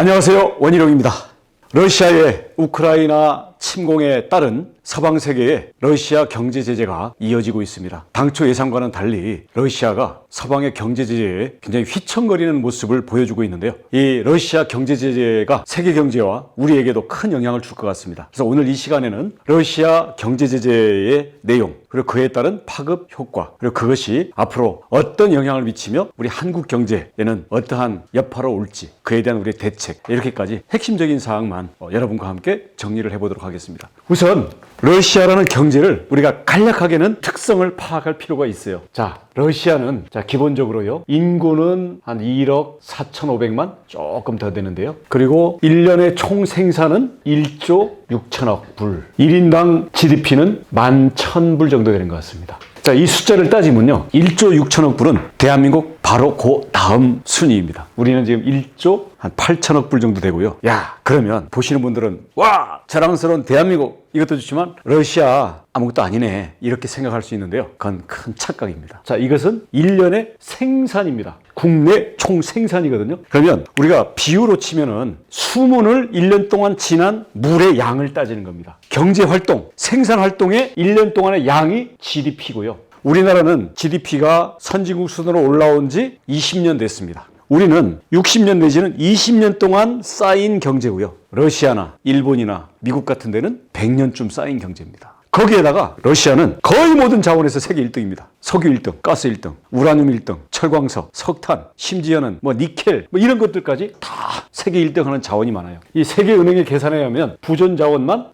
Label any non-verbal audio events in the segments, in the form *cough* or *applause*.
안녕하세요. 원희룡입니다. 러시아의 우크라이나 침공에 따른 서방 세계의 러시아 경제 제재가 이어지고 있습니다. 당초 예상과는 달리 러시아가 서방의 경제 제재에 굉장히 휘청거리는 모습을 보여주고 있는데요. 이 러시아 경제 제재가 세계 경제와 우리에게도 큰 영향을 줄 것 같습니다. 그래서 오늘 이 시간에는 러시아 경제 제재의 내용 그리고 그에 따른 파급 효과 그리고 그것이 앞으로 어떤 영향을 미치며 우리 한국 경제에는 어떠한 여파로 올지 그에 대한 우리의 대책 이렇게까지 핵심적인 사항만 어, 여러분과 함께 정리를 해보도록 하겠습니다. 우선 러시아라는 경제를 우리가 간략하게는 특성을 파악할 필요가 있어요. 자, 러시아는 자 기본적으로요 인구는 한 1억 4,500만 조금 더 되는데요. 그리고 1년의 총 생산은 1조 6천억 불. 1인당 GDP는 11,000불 정도 되는 것 같습니다. 자, 이 숫자를 따지면요. 1조 6천억 불은 대한민국 바로 그 다음 순위입니다. 우리는 지금 1조 한 8천억 불 정도 되고요. 야, 그러면 보시는 분들은 와, 자랑스러운 대한민국 이것도 좋지만 러시아 아무것도 아니네. 이렇게 생각할 수 있는데요. 그건 큰 착각입니다. 자, 이것은 1년의 생산입니다. 국내 총 생산이거든요. 그러면 우리가 비유로 치면은 수문을 1년 동안 지난 물의 양을 따지는 겁니다. 경제 활동, 생산 활동의 1년 동안의 양이 GDP고요. 우리나라는 GDP가 선진국 수준으로 올라온 지 20년 됐습니다. 우리는 60년 내지는 20년 동안 쌓인 경제고요. 러시아나 일본이나 미국 같은 데는 100년쯤 쌓인 경제입니다. 거기에다가 러시아는 거의 모든 자원에서 세계 1등입니다. 석유 1등, 가스 1등, 우라늄 1등, 철광석, 석탄, 심지어는 뭐 니켈 뭐 이런 것들까지 다 세계 1등 하는 자원이 많아요. 이 세계은행의 계산에 의하면 부존 자원만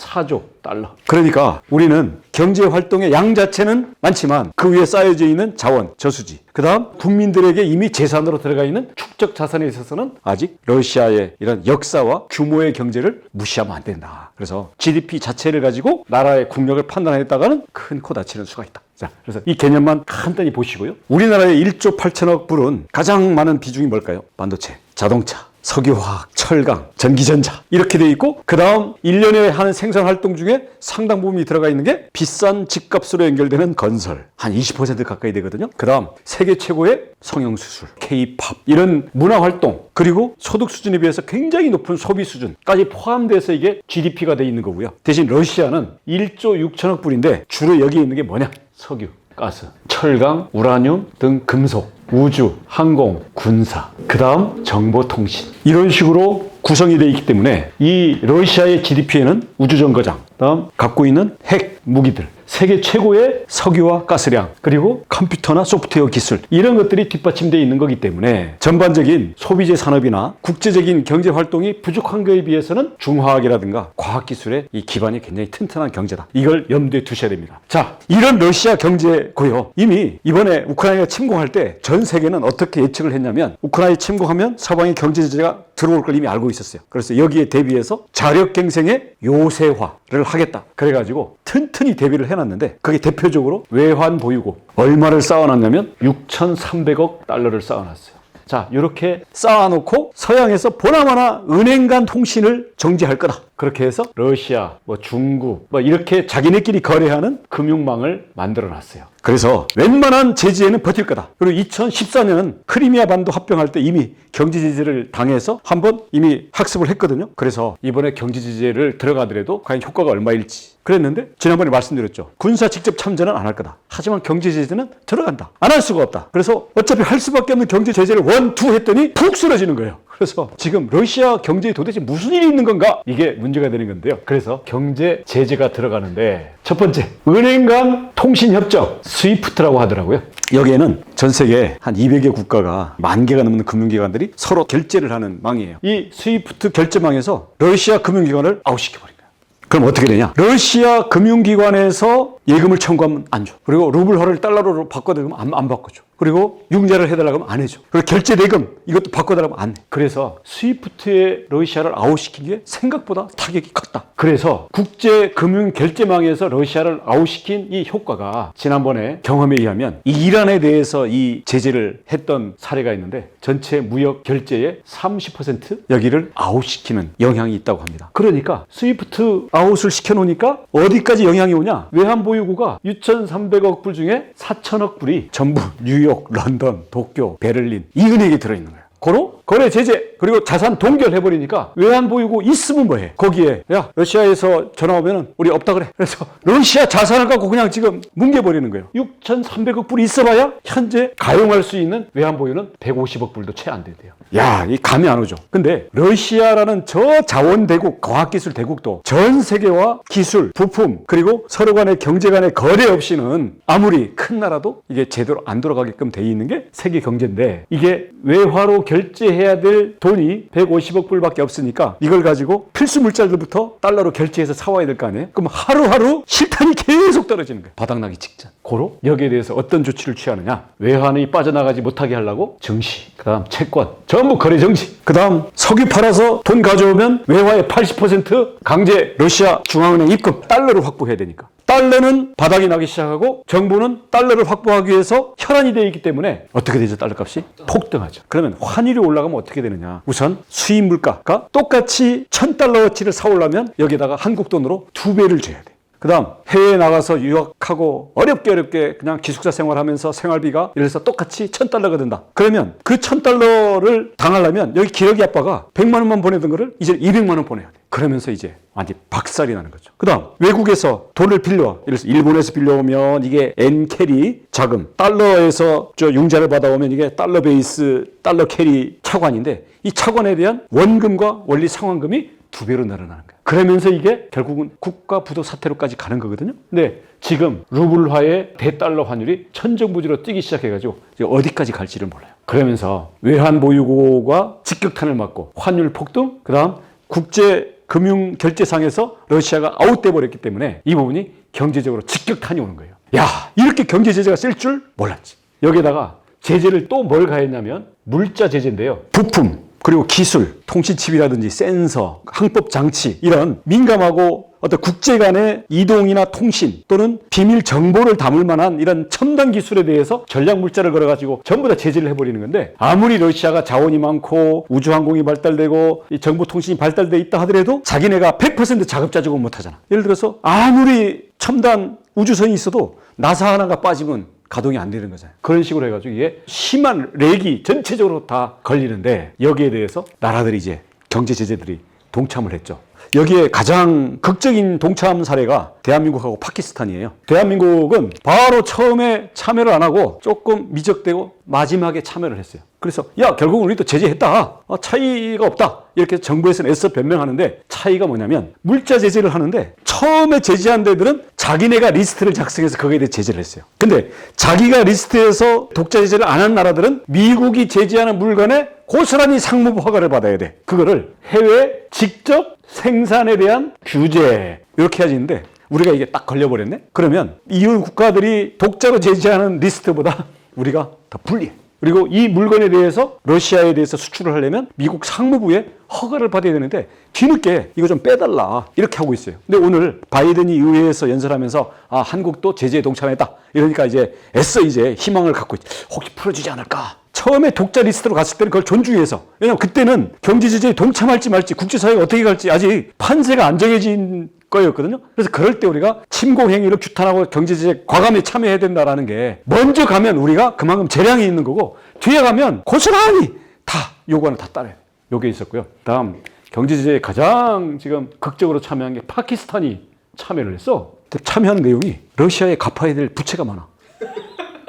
74조 달러. 그러니까 우리는 경제 활동의 양 자체는 많지만 그 위에 쌓여져 있는 자원, 저수지. 그 다음 국민들에게 이미 재산으로 들어가 있는 축적 자산에 있어서는 아직 러시아의 이런 역사와 규모의 경제를 무시하면 안 된다. 그래서 GDP 자체를 가지고 나라의 국력을 판단했다가는 큰 코 다치는 수가 있다. 자, 그래서 이 개념만 간단히 보시고요. 우리나라의 1조 8천억 불은 가장 많은 비중이 뭘까요? 반도체, 자동차, 석유화학, 철강, 전기전자 이렇게 돼 있고 그 다음 1년에 하는 생산 활동 중에 상당 부분이 들어가 있는 게 비싼 집값으로 연결되는 건설 한 20% 가까이 되거든요. 그 다음 세계 최고의 성형수술, K-팝 이런 문화활동 그리고 소득 수준에 비해서 굉장히 높은 소비 수준까지 포함돼서 이게 GDP가 돼 있는 거고요. 대신 러시아는 1조 6천억 불인데 주로 여기 있는 게 뭐냐? 석유, 가스, 철강, 우라늄 등 금속, 우주, 항공, 군사, 그 다음 정보통신. 이런 식으로 구성이 되어 있기 때문에 이 러시아의 GDP에는 우주정거장, 다음 갖고 있는 핵 무기들, 세계 최고의 석유와 가스량, 그리고 컴퓨터나 소프트웨어 기술, 이런 것들이 뒷받침되어 있는 거기 때문에 전반적인 소비재 산업이나 국제적인 경제 활동이 부족한 거에 비해서는 중화학이라든가 과학기술의 이 기반이 굉장히 튼튼한 경제다. 이걸 염두에 두셔야 됩니다. 자, 이런 러시아 경제고요. 이미 이번에 우크라이나가 침공할 때 전 세계는 어떻게 예측을 했냐면 우크라이나 침공하면 서방의 경제 제재가 들어올 걸 이미 알고 있었어요. 그래서 여기에 대비해서 자력갱생의 요새화를 하겠다. 그래가지고 튼튼 히 대비를 해놨는데 그게 대표적으로 외환 보유고 얼마를 쌓아놨냐면 6,300억 달러를 쌓아놨어요. 자, 이렇게 쌓아놓고 서양에서 보나마나 은행 간 통신을 정지할 거다. 그렇게 해서 러시아, 뭐 중국, 뭐 이렇게 자기네끼리 거래하는 금융망을 만들어 놨어요. 그래서 웬만한 제재에는 버틸 거다. 그리고 2014년 크리미아 반도 합병할 때 이미 경제 제재를 당해서 한번 이미 학습을 했거든요. 그래서 이번에 경제 제재를 들어가더라도 과연 효과가 얼마일지 그랬는데 지난번에 말씀드렸죠. 군사 직접 참전은 안 할 거다. 하지만 경제 제재는 들어간다. 안 할 수가 없다. 그래서 어차피 할 수밖에 없는 경제 제재를 원, 투 했더니 푹 쓰러지는 거예요. 그래서 지금 러시아 경제에 도대체 무슨 일이 있는 건가? 이게 문제가 되는 건데요. 그래서 경제 제재가 들어가는데 첫 번째, 은행 간 통신 협정 스위프트라고 하더라고요. 여기에는 전 세계 한 200여 국가가 만 개가 넘는 금융기관들이 서로 결제를 하는 망이에요. 이 스위프트 결제망에서 러시아 금융기관을 아웃시켜버린 거예요. 그럼 어떻게 되냐? 러시아 금융기관에서 예금을 청구하면 안 줘. 그리고 루블화를 달러로 바꿔달라면 안, 안 바꿔줘. 그리고 융자를 해달라고 하면 안 해줘. 그리고 결제 대금 이것도 바꿔달라고 하면 안 해. 그래서 스위프트의 러시아를 아웃시킨 게 생각보다 타격이 컸다. 그래서 국제 금융 결제망에서 러시아를 아웃시킨 이 효과가 지난번에 경험에 의하면 이 이란에 대해서 이 제재를 했던 사례가 있는데 전체 무역 결제의 30% 여기를 아웃시키는 영향이 있다고 합니다. 그러니까 스위프트 아웃을 시켜놓으니까 어디까지 영향이 오냐? 외환 보유고가 6,300억 불 중에 4천억 불이 전부 뉴욕, 런던, 도쿄, 베를린 이 은행에 들어있는 거예요. 고로 거래 제재 그리고 자산 동결해 버리니까 외환 보유고 있으면 뭐해? 거기에 야 러시아에서 전화 오면은 우리 없다 그래. 그래서 러시아 자산을 갖고 그냥 지금 뭉개 버리는 거예요. 6,300억 불이 있어봐야 현재 가용할 수 있는 외환 보유는 150억 불도 채 안 된대요. 야, 이 감이 안 오죠. 근데 러시아라는 저 자원 대국, 과학기술 대국도 전 세계와 기술, 부품 그리고 서로 간의 경제 간의 거래 없이는 아무리 큰 나라도 이게 제대로 안 돌아가게끔 돼 있는 게 세계 경제인데 이게 외화로 결제 해야 될 돈이 150억 불밖에 없으니까 이걸 가지고 필수 물자들부터 달러로 결제해서 사와야 될 거 아니에요? 그럼 하루하루 실탄이 계속 떨어지는 거예요. 바닥나기 직전. 고로 여기에 대해서 어떤 조치를 취하느냐? 외환이 빠져나가지 못하게 하려고 증시, 그 다음 채권, 전부 거래 정지. 그 다음 석유 팔아서 돈 가져오면 외화의 80% 강제 러시아 중앙은행 입금 달러를 확보해야 되니까. 달러는 바닥이 나기 시작하고 정부는 달러를 확보하기 위해서 혈안이 되어 있기 때문에 어떻게 되죠 달러 값이 폭등하죠. 그러면 환율이 올라가면 어떻게 되느냐? 우선 수입 물가가 똑같이 천 달러어치를 사오려면 여기다가 한국 돈으로 두 배를 줘야 돼. 그 다음 해외에 나가서 유학하고 어렵게 어렵게 그냥 기숙사 생활하면서 생활비가 예를 들어서 똑같이 천 달러가 든다. 그러면 그 천 달러를 당하려면 여기 기러기 아빠가 100만 원만 보내던 거를 이제 200만 원 보내야 돼. 그러면서 이제 완전 박살이 나는 거죠. 그 다음 외국에서 돈을 빌려 예를 들어서 일본에서 빌려오면 이게 엔 캐리 자금, 달러에서 저 융자를 받아오면 이게 달러 베이스 달러 캐리 차관인데 이 차관에 대한 원금과 원리 상환금이 두 배로 늘어나는 거예요. 그러면서 이게 결국은 국가 부도 사태로까지 가는 거거든요. 근데 지금 루블화의 대달러 환율이 천정부지로 뛰기 시작해가지고 어디까지 갈지를 몰라요. 그러면서 외환 보유고가 직격탄을 맞고 환율 폭등, 그다음 국제 금융 결제상에서 러시아가 아웃돼 버렸기 때문에 이 부분이 경제적으로 직격탄이 오는 거예요. 야, 이렇게 경제 제재가 쓸 줄 몰랐지. 여기다가 제재를 또 뭘 가했냐면 물자 제재인데요. 부품 그리고 기술, 통신칩이라든지 센서, 항법 장치 이런 민감하고 어떤 국제 간의 이동이나 통신 또는 비밀 정보를 담을 만한 이런 첨단 기술에 대해서 전략 물자를 걸어 가지고 전부 다 제재를 해버리는 건데 아무리 러시아가 자원이 많고 우주 항공이 발달되고 이 정보 통신이 발달돼 있다 하더라도 자기네가 100% 자급자족은 못하잖아. 예를 들어서 아무리 첨단 우주선이 있어도 나사 하나가 빠지면 가동이 안 되는 거잖아요. 그런 식으로 해가지고 이게 심한 렉이 전체적으로 다 걸리는데 여기에 대해서 나라들이 이제 경제 제재들이 동참을 했죠. 여기에 가장 극적인 동참 사례가 대한민국하고 파키스탄이에요. 대한민국은 바로 처음에 참여를 안 하고 조금 미적대고 마지막에 참여를 했어요. 그래서 야 결국은 우리도 제재했다. 아, 차이가 없다. 이렇게 정부에서는 애써 변명하는데 차이가 뭐냐면 물자 제재를 하는데 처음에 제재한 데들은 자기네가 리스트를 작성해서 거기에 대해 제재를 했어요. 근데 자기가 리스트에서 독자 제재를 안 한 나라들은 미국이 제재하는 물건에 고스란히 상무부 허가를 받아야 돼. 그거를 해외 직접 생산에 대한 규제 이렇게 해야지 는데 우리가 이게 딱 걸려버렸네. 그러면 이유 국가들이 독자로 제재하는 리스트보다 우리가 더 불리해. 그리고 이 물건에 대해서 러시아에 대해서 수출을 하려면 미국 상무부에 허가를 받아야 되는데 뒤늦게 이거 좀 빼달라 이렇게 하고 있어요. 근데 오늘 바이든이 의회에서 연설하면서 아 한국도 제재에 동참했다. 이러니까 이제 애써 이제 희망을 갖고 있- 혹시 풀어주지 않을까? 처음에 독자 리스트로 갔을 때는 그걸 존중해서. 왜냐면 그때는 경제 제재에 동참할지 말지 국제사회가 어떻게 갈지 아직 판세가 안 정해진 거였거든요. 그래서 그럴 때 우리가 침공 행위를 규탄하고 경제 제재 과감히 참여해야 된다라는 게 먼저 가면 우리가 그만큼 재량이 있는 거고 뒤에 가면 고스란히 다 요구하는 다 따라요. 요게 있었고요. 다음 경제 제재에 가장 지금 극적으로 참여한 게 파키스탄이 참여를 했어. 참여한 내용이 러시아에 갚아야 될 부채가 많아.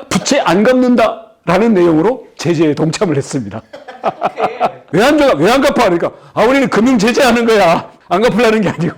부채 안 갚는다라는 내용으로 제재에 동참을 했습니다. *laughs* 왜 안 갚아? 왜 안 갚아? 그러니까 아 우리는 금융 제재하는 거야. 안 갚으려는 게 아니고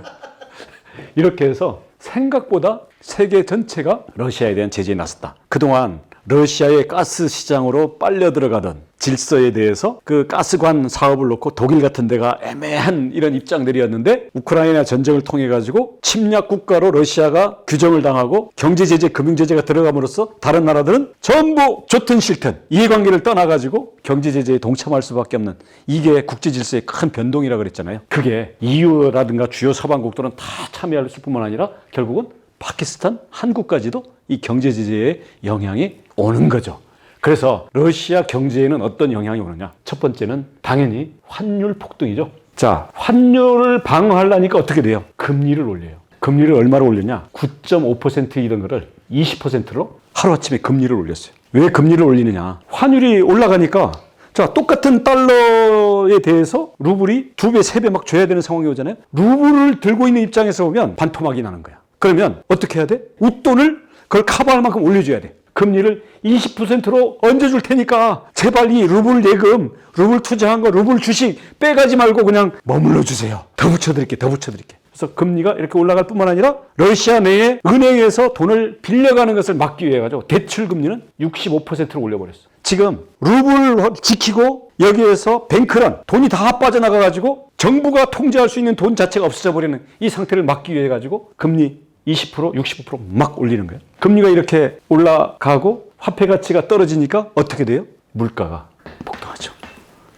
이렇게 해서 생각보다 세계 전체가 러시아에 대한 제재에 나섰다. 그동안 러시아의 가스 시장으로 빨려 들어가던 질서에 대해서 그 가스관 사업을 놓고 독일 같은 데가 애매한 이런 입장들이었는데 우크라이나 전쟁을 통해 가지고 침략 국가로 러시아가 규정을 당하고 경제 제재, 금융 제재가 들어감으로써 다른 나라들은 전부 좋든 싫든 이해관계를 떠나 가지고 경제 제재에 동참할 수밖에 없는 이게 국제 질서의 큰 변동이라 그랬잖아요. 그게 EU라든가 주요 서방국들은 다 참여할 뿐만 아니라 결국은 파키스탄, 한국까지도 이 경제 제재의 영향이 오는 거죠. 그래서 러시아 경제에는 어떤 영향이 오느냐? 첫 번째는 당연히 환율 폭등이죠. 자, 환율을 방어하려니까 어떻게 돼요? 금리를 올려요. 금리를 얼마로 올렸냐? 9.5%이던 거를 20%로 하루아침에 금리를 올렸어요. 왜 금리를 올리느냐? 환율이 올라가니까 자, 똑같은 달러에 대해서 루블이 두 배, 세 배 막 줘야 되는 상황이 오잖아요. 루블을 들고 있는 입장에서 보면 반토막이 나는 거야. 그러면 어떻게 해야 돼? 웃돈을 그걸 커버할 만큼 올려줘야 돼. 금리를 20%로 얹어줄 테니까 제발 이 루블 예금, 루블 투자한 거, 루블 주식 빼가지 말고 그냥 머물러 주세요. 더 붙여드릴게, 더 붙여드릴게. 그래서 금리가 이렇게 올라갈 뿐만 아니라 러시아 내에 은행에서 돈을 빌려가는 것을 막기 위해 가지고 대출 금리는 65%로 올려버렸어. 지금 루블 지키고 여기에서 뱅크런 돈이 다 빠져나가 가지고 정부가 통제할 수 있는 돈 자체가 없어져 버리는 이 상태를 막기 위해 가지고 금리 20% 65%막 올리는 거예요. 금리가 이렇게 올라가고 화폐 가치가 떨어지니까 어떻게 돼요? 물가가 폭등하죠.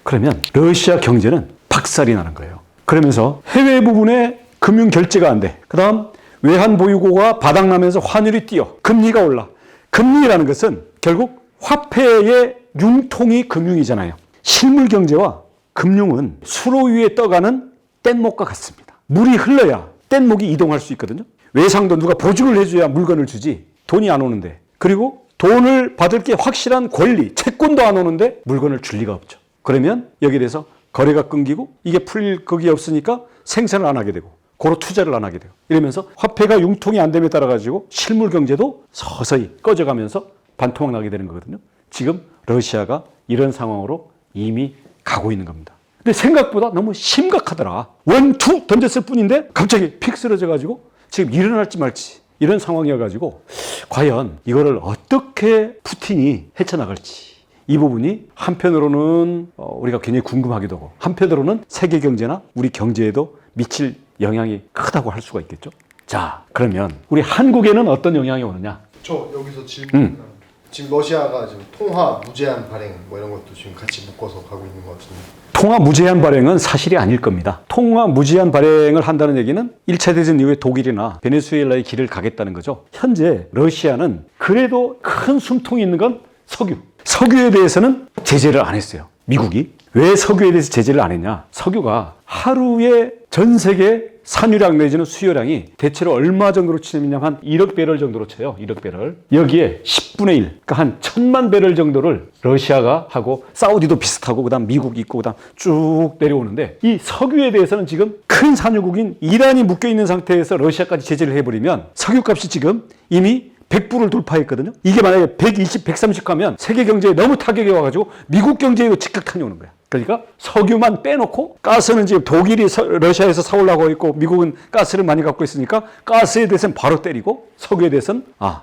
그러면 러시아 경제는 박살이 나는 거예요. 그러면서 해외 부분에 금융 결제가 안 돼. 그 다음 외환 보유고가 바닥나면서 환율이 뛰어. 금리가 올라. 금리라는 것은 결국 화폐의 융통이 금융이잖아요. 실물 경제와 금융은 수로 위에 떠가는 뗏목과 같습니다. 물이 흘러야 뗏목이 이동할 수 있거든요. 외상도 누가 보증을 해줘야 물건을 주지. 돈이 안 오는데. 그리고 돈을 받을 게 확실한 권리, 채권도 안 오는데 물건을 줄 리가 없죠. 그러면 여기에 대해서 거래가 끊기고 이게 풀릴 그게 없으니까 생산을 안 하게 되고 고로 투자를 안 하게 돼요. 이러면서 화폐가 융통이 안 됨에 따라 가지고 실물 경제도 서서히 꺼져가면서 반토막 나게 되는 거거든요. 지금 러시아가 이런 상황으로 이미 가고 있는 겁니다. 근데 생각보다 너무 심각하더라. 원, 투 던졌을 뿐인데 갑자기 픽 쓰러져 가지고 지금 일어날지 말지 이런 상황이어 가지고 과연 이거를 어떻게 푸틴이 헤쳐나갈지 이 부분이 한편으로는 어, 우리가 굉장히 궁금하기도 하고 한편으로는 세계 경제나 우리 경제에도 미칠 영향이 크다고 할 수가 있겠죠. 자, 그러면 우리 한국에는 어떤 영향이 오느냐? 저 여기서 질문 음. 지금 러시아가 지금 통화 무제한 발행 뭐 이런 것도 지금 같이 묶어서 가고 있는 것 같은데 통화 무제한 발행은 사실이 아닐 겁니다. 통화 무제한 발행을 한다는 얘기는 1차 대전 이후에 독일이나 베네수엘라의 길을 가겠다는 거죠. 현재 러시아는 그래도 큰 숨통이 있는 건 석유. 석유에 대해서는 제재를 안 했어요. 미국이. 왜 석유에 대해서 제재를 안 했냐? 석유가 하루에 전 세계 산유량 내지는 수요량이 대체로 얼마 정도로 치냐면 한 1억 배럴 정도로 쳐요. 1억 배럴. 여기에 10분의 1, 그러니까 한 천만 배럴 정도를 러시아가 하고 사우디도 비슷하고 그다음 미국이 있고 그다음 쭉 내려오는데 이 석유에 대해서는 지금 큰 산유국인 이란이 묶여 있는 상태에서 러시아까지 제재를 해버리면 석유값이 지금 이미 100불을 돌파했거든요. 이게 만약에 120, 130 가면 세계 경제에 너무 타격이 와가지고 미국 경제에도 직격탄이 오는 거야. 그러니까 석유만 빼놓고 가스는 지금 독일이 서- 러시아에서 사오려고 있고 미국은 가스를 많이 갖고 있으니까 가스에 대해서는 바로 때리고 석유에 대해서는 아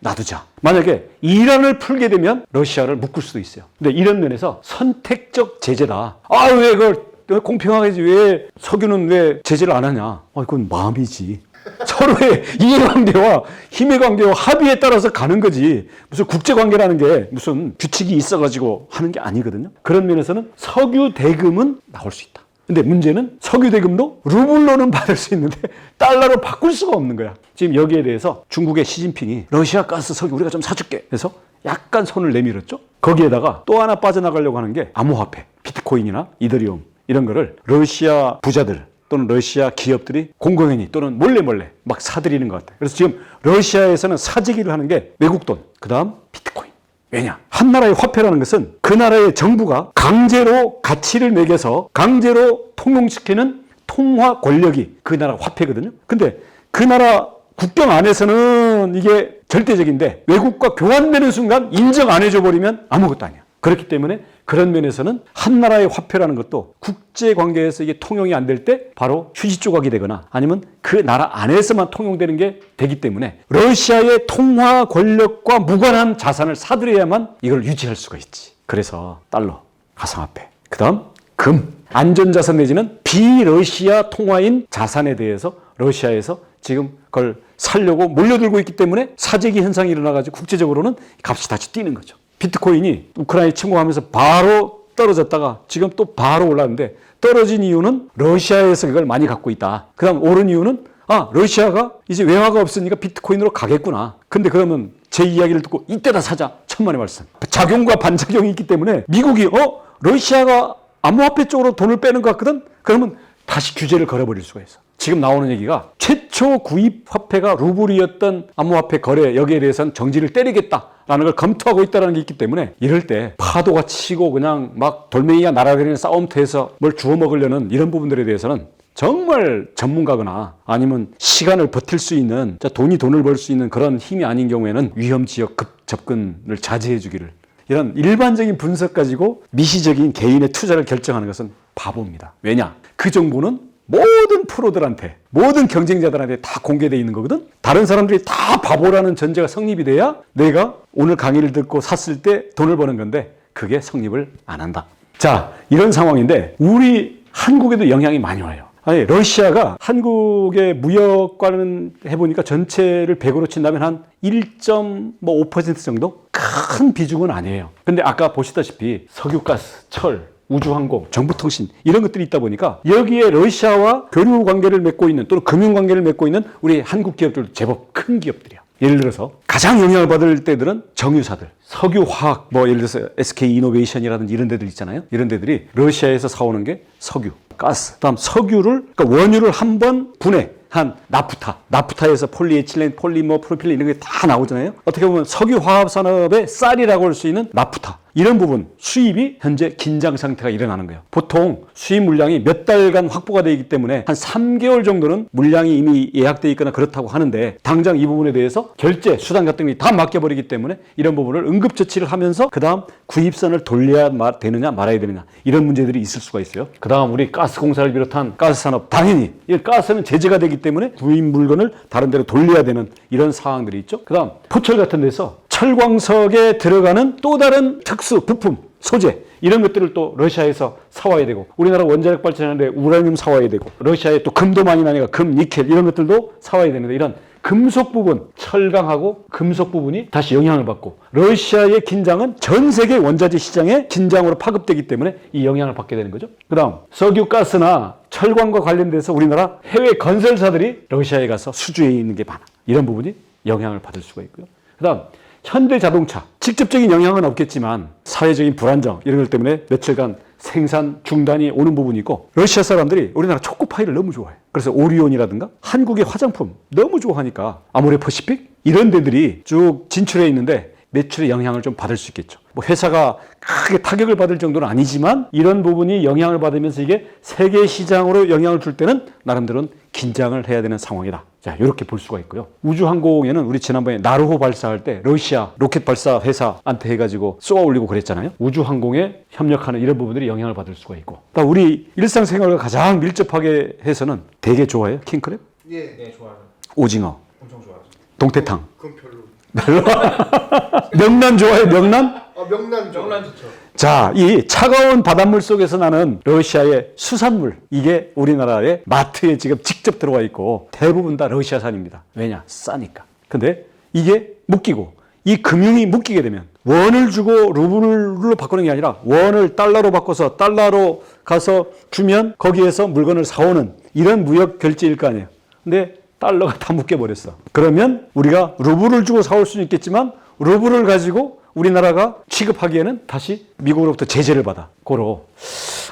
놔두자. 만약에 이란을 풀게 되면 러시아를 묶을 수도 있어요. 근데 이런 면에서 선택적 제재다. 아 왜 그걸 공평하게 왜 석유는 왜 제재를 안 하냐? 아 그건 마음이지. 서로의 이해관계와 힘의 관계와 합의에 따라서 가는 거지. 무슨 국제관계라는 게 무슨 규칙이 있어가지고 하는 게 아니거든요. 그런 면에서는 석유 대금은 나올 수 있다. 근데 문제는 석유 대금도 루블로는 *laughs* 받을 수 있는데 달러로 바꿀 수가 없는 거야. 지금 여기에 대해서 중국의 시진핑이 러시아 가스 석유 우리가 좀 사줄게. 그래서 약간 손을 내밀었죠. 거기에다가 또 하나 빠져나가려고 하는 게 암호화폐, 비트코인이나 이더리움 이런 거를 러시아 부자들 또는 러시아 기업들이 공공연히 또는 몰래 몰래 막 사들이는 것 같아요. 그래서 지금 러시아에서는 사재기를 하는 게 외국 돈, 그 다음 비트코인. 왜냐? 한 나라의 화폐라는 것은 그 나라의 정부가 강제로 가치를 매겨서 강제로 통용시키는 통화 권력이 그 나라 화폐거든요. 근데 그 나라 국경 안에서는 이게 절대적인데 외국과 교환되는 순간 인정 안 해줘 버리면 아무것도 아니야. 그렇기 때문에 그런 면에서는 한 나라의 화폐라는 것도 국제 관계에서 이게 통용이 안 될 때 바로 휴지 조각이 되거나 아니면 그 나라 안에서만 통용되는 게 되기 때문에 러시아의 통화 권력과 무관한 자산을 사들여야만 이걸 유지할 수가 있지. 그래서 달러, 가상화폐, 그다음 금, 안전자산 내지는 비러시아 통화인 자산에 대해서 러시아에서 지금 그걸 살려고 몰려들고 있기 때문에 사재기 현상이 일어나가지고 국제적으로는 값이 다시 뛰는 거죠. 비트코인이 우크라이나 침공하면서 바로 떨어졌다가 지금 또 바로 올랐는데 떨어진 이유는 러시아에서 이걸 많이 갖고 있다. 그 다음 오른 이유는 아, 러시아가 이제 외화가 없으니까 비트코인으로 가겠구나. 근데 그러면 제 이야기를 듣고 이때다 사자. 천만의 말씀. 작용과 반작용이 있기 때문에 미국이 어? 러시아가 암호화폐 쪽으로 돈을 빼는 것 같거든? 그러면 다시 규제를 걸어버릴 수가 있어. 지금 나오는 얘기가 최초 구입 화폐가 루블이었던 암호화폐 거래 여기에 대해서는 정지를 때리겠다라는 걸 검토하고 있다는 게 있기 때문에 이럴 때 파도가 치고 그냥 막 돌멩이가 날아다니는 싸움터에서 뭘 주워 먹으려는 이런 부분들에 대해서는 정말 전문가거나 아니면 시간을 버틸 수 있는 돈이 돈을 벌 수 있는 그런 힘이 아닌 경우에는 위험 지역 급 접근을 자제해 주기를 이런 일반적인 분석 가지고 미시적인 개인의 투자를 결정하는 것은 바보입니다. 왜냐? 그 정보는 모든 프로들한테 모든 경쟁자들한테 다 공개되어 있는 거거든. 다른 사람들이 다 바보라는 전제가 성립이 돼야 내가 오늘 강의를 듣고 샀을 때 돈을 버는 건데 그게 성립을 안 한다. 자, 이런 상황인데 우리 한국에도 영향이 많이 와요. 아니, 러시아가 한국의 무역과는 해보니까 전체를 100으로 친다면 한 1.5% 정도? 큰 비중은 아니에요. 근데 아까 보시다시피 석유가스, 철, 우주항공, 정보통신 이런 것들이 있다 보니까 여기에 러시아와 교류 관계를 맺고 있는 또는 금융 관계를 맺고 있는 우리 한국 기업들도 제법 큰 기업들이야. 예를 들어서 가장 영향을 받을 때들은 정유사들, 석유화학, 뭐 예를 들어서 SK 이노베이션이라든지 이런 데들 있잖아요. 이런 데들이 러시아에서 사오는 게 석유, 가스, 그다음 석유를 그러니까 원유를 한 번 분해 한 나프타, 나프타에서 폴리에틸렌, 폴리머, 프로필렌 이런 게 다 나오잖아요. 어떻게 보면 석유 화학 산업의 쌀이라고 할 수 있는 나프타 이런 부분 수입이 현재 긴장 상태가 일어나는 거예요. 보통 수입 물량이 몇 달간 확보가 되기 때문에 한 3개월 정도는 물량이 이미 예약돼 있거나 그렇다고 하는데 당장 이 부분에 대해서 결제 수단 같은 게 다 맡겨버리기 때문에 이런 부분을 응급 조치를 하면서 그 다음 구입선을 돌려야 마- 되느냐 말아야 되느냐 이런 문제들이 있을 수가 있어요. 그 다음 우리 가스공사를 비롯한 가스 산업 당연히 이 가스는 제재가 되기 때문에 구입 물건을 다른 데로 돌려야 되는 이런 상황들이 있죠. 그 다음 포철 같은 데서 철광석에 들어가는 또 다른 특수 부품 소재 이런 것들을 또 러시아에서 사와야 되고 우리나라 원자력 발전하는데 우라늄 사와야 되고 러시아에 또 금도 많이 나니까 금, 니켈 이런 것들도 사와야 되는데 이런 금속 부분, 철강하고 금속 부분이 다시 영향을 받고 러시아의 긴장은 전 세계 원자재 시장의 긴장으로 파급되기 때문에 이 영향을 받게 되는 거죠. 그 다음 석유, 가스나 철광과 관련돼서 우리나라 해외 건설사들이 러시아에 가서 수주해 있는 게 많아. 이런 부분이 영향을 받을 수가 있고요. 그 다음 현대 자동차 직접적인 영향은 없겠지만 사회적인 불안정 이런 것 때문에 며칠간 생산 중단이 오는 부분이 있고 러시아 사람들이 우리나라 초코파이를 너무 좋아해. 그래서 오리온이라든가 한국의 화장품 너무 좋아하니까 아모레퍼시픽 이런 데들이 쭉 진출해 있는데 매출에 영향을 좀 받을 수 있겠죠. 뭐 회사가 크게 타격을 받을 정도는 아니지만 이런 부분이 영향을 받으면서 이게 세계 시장으로 영향을 줄 때는 나름대로는 긴장을 해야 되는 상황이다. 자, 이렇게 볼 수가 있고요. 우주항공에는 우리 지난번에 나르호 발사할 때 러시아 로켓 발사 회사한테 해가지고 쏘아 올리고 그랬잖아요. 우주항공에 협력하는 이런 부분들이 영향을 받을 수가 있고. 그러니까 우리 일상생활과 가장 밀접하게 해서는 되게 좋아해요. 킹크랩, 예. 네 좋아요. 오징어, 엄청 좋아요. 동태탕. 그건 별로. *laughs* *laughs* 명란 좋아해? 명란? 아 명란 좀. 명란 좋죠. 자, 이 차가운 바닷물 속에서 나는 러시아의 수산물, 이게 우리나라의 마트에 지금 직접 들어와 있고 대부분 다 러시아산입니다. 왜냐? 싸니까. 근데 이게 묶이고 이 금융이 묶이게 되면 원을 주고 루블로 바꾸는 게 아니라 원을 달러로 바꿔서 달러로 가서 주면 거기에서 물건을 사오는 이런 무역 결제일 거 아니에요. 근데 달러가 다 묶여버렸어. 그러면 우리가 루블을 주고 사올 수는 있겠지만 루블을 가지고 우리나라가 취급하기에는 다시 미국으로부터 제재를 받아. 고로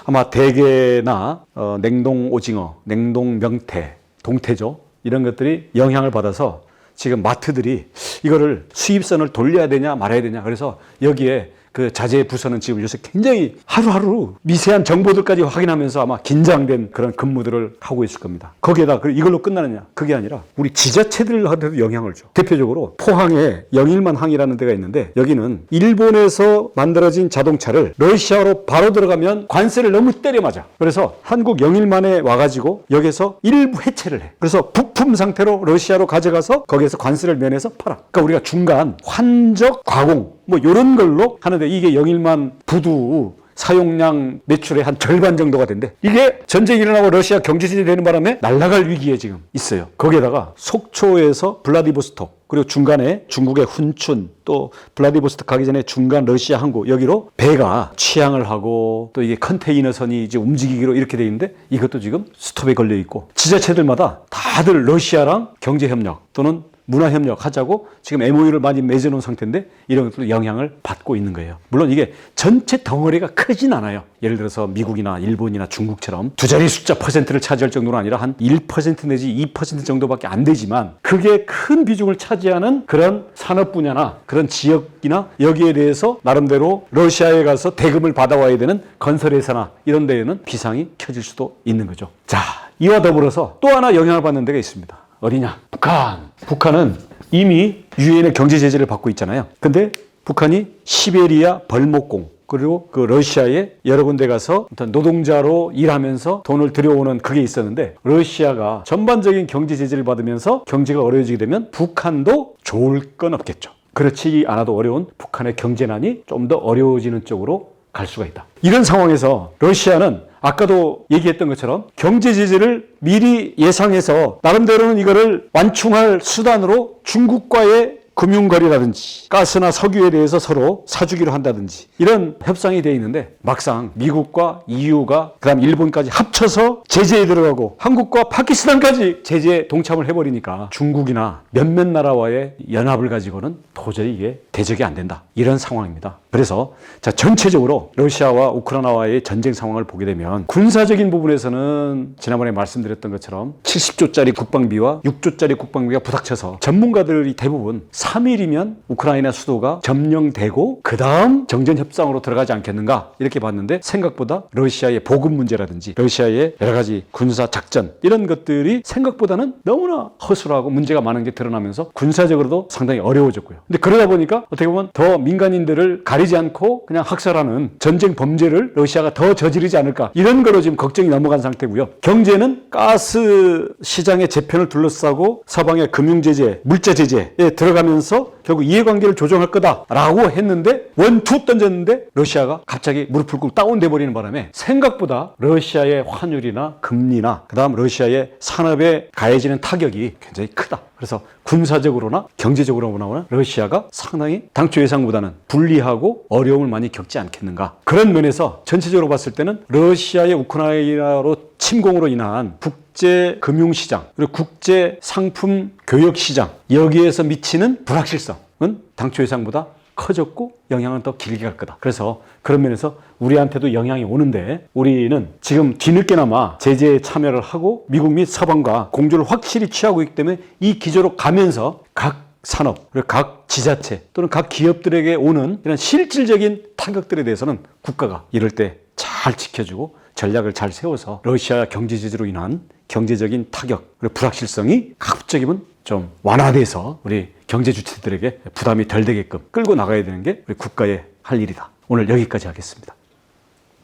아마 대게나 어, 냉동 오징어, 냉동 명태, 동태죠. 이런 것들이 영향을 받아서 지금 마트들이 이거를 수입선을 돌려야 되냐 말아야 되냐. 그래서 여기에 그 자재 부서는 지금 요새 굉장히 하루하루 미세한 정보들까지 확인하면서 아마 긴장된 그런 근무들을 하고 있을 겁니다. 거기에다 그 이걸로 끝나느냐? 그게 아니라 우리 지자체들한테도 영향을 줘. 대표적으로 포항에 영일만 항이라는 데가 있는데 여기는 일본에서 만들어진 자동차를 러시아로 바로 들어가면 관세를 너무 때려 맞아. 그래서 한국 영일만에 와가지고 여기서 일부 해체를 해. 그래서 부품 상태로 러시아로 가져가서 거기에서 관세를 면해서 팔아. 그러니까 우리가 중간 환적 가공 뭐 이런 걸로 하는데 이게 영일만 부두 사용량 매출의 한 절반 정도가 된대. 이게 전쟁이 일어나고 러시아 경제지이 되는 바람에 날아갈 위기에 지금 있어요. 거기에다가 속초에서 블라디보스톡 그리고 중간에 중국의 훈춘 또 블라디보스톡 가기 전에 중간 러시아 항구 여기로 배가 취항을 하고 또 이게 컨테이너선이 이제 움직이기로 이렇게 돼 있는데 이것도 지금 스톱에 걸려 있고 지자체들마다 다들 러시아랑 경제 협력 또는 문화 협력 하자고 지금 MOU를 많이 맺어놓은 상태인데 이런 것들도 영향을 받고 있는 거예요. 물론 이게 전체 덩어리가 크진 않아요. 예를 들어서 미국이나 일본이나 중국처럼 두 자리 숫자 퍼센트를 차지할 정도는 아니라 한 1% 내지 2% 정도밖에 안 되지만 그게 큰 비중을 차지하는 그런 산업 분야나 그런 지역이나 여기에 대해서 나름대로 러시아에 가서 대금을 받아와야 되는 건설회사나 이런 데에는 비상이 켜질 수도 있는 거죠. 자, 이와 더불어서 또 하나 영향을 받는 데가 있습니다. 어디냐? 북한. 북한은 이미 유엔의 경제 제재를 받고 있잖아요. 근데 북한이 시베리아 벌목공 그리고 그 러시아에 여러 군데 가서 어떤 노동자로 일하면서 돈을 들여오는 그게 있었는데 러시아가 전반적인 경제 제재를 받으면서 경제가 어려워지게 되면 북한도 좋을 건 없겠죠. 그렇지 않아도 어려운 북한의 경제난이 좀 더 어려워지는 쪽으로 갈 수가 있다. 이런 상황에서 러시아는 아까도 얘기했던 것처럼 경제 제재를 미리 예상해서 나름대로는 이거를 완충할 수단으로 중국과의 금융거래라든지 가스나 석유에 대해서 서로 사주기로 한다든지 이런 협상이 돼 있는데 막상 미국과 EU가 그다음 일본까지 합쳐서 제재에 들어가고 한국과 파키스탄까지 제재에 동참을 해버리니까 중국이나 몇몇 나라와의 연합을 가지고는 도저히 이게 대적이 안 된다 이런 상황입니다. 그래서 자 전체적으로 러시아와 우크라이나와의 전쟁 상황을 보게 되면 군사적인 부분에서는 지난번에 말씀드렸던 것처럼 70조짜리 국방비와 6조짜리 국방비가 부닥쳐서 전문가들이 대부분 3일이면 우크라이나 수도가 점령되고 그 다음 정전 협상으로 들어가지 않겠는가 이렇게 봤는데 생각보다 러시아의 보급 문제라든지 러시아의 여러 가지 군사 작전 이런 것들이 생각보다는 너무나 허술하고 문제가 많은 게 드러나면서 군사적으로도 상당히 어려워졌고요. 근데 그러다 보니까 어떻게 보면 더 민간인들을 가리 지 않고 그냥 학살하는 전쟁 범죄를 러시아가 더 저지르지 않을까 이런 거로 지금 걱정이 넘어간 상태고요. 경제는 가스 시장의 재편을 둘러싸고 서방의 금융 제재, 물자 제재에 들어가면서 결국 이해관계를 조정할 거다라고 했는데 원투 던졌는데 러시아가 갑자기 무릎을 꿇고 다운돼 버리는 바람에 생각보다 러시아의 환율이나 금리나 그다음 러시아의 산업에 가해지는 타격이 굉장히 크다. 그래서 군사적으로나 경제적으로 보나 러시아가 상당히 당초 예상보다는 불리하고 어려움을 많이 겪지 않겠는가. 그런 면에서 전체적으로 봤을 때는 러시아의 우크라이나로 침공으로 인한 국제 금융시장 그리고 국제 상품 교역 시장 여기에서 미치는 불확실성은 당초 예상보다 커졌고 영향은 더 길게 갈 거다. 그래서 그런 면에서 우리한테도 영향이 오는데 우리는 지금 뒤늦게나마 제재에 참여를 하고 미국 및 서방과 공조를 확실히 취하고 있기 때문에 이 기조로 가면서 각 산업 그리고 각 지자체 또는 각 기업들에게 오는 이런 실질적인 타격들에 대해서는 국가가 이럴 때 잘 지켜주고 전략을 잘 세워서 러시아 경제 제재로 인한 경제적인 타격 그리고 불확실성이 가급적이면 좀 완화돼서 우리 경제 주체들에게 부담이 덜 되게끔 끌고 나가야 되는 게 우리 국가의 할 일이다. 오늘 여기까지 하겠습니다.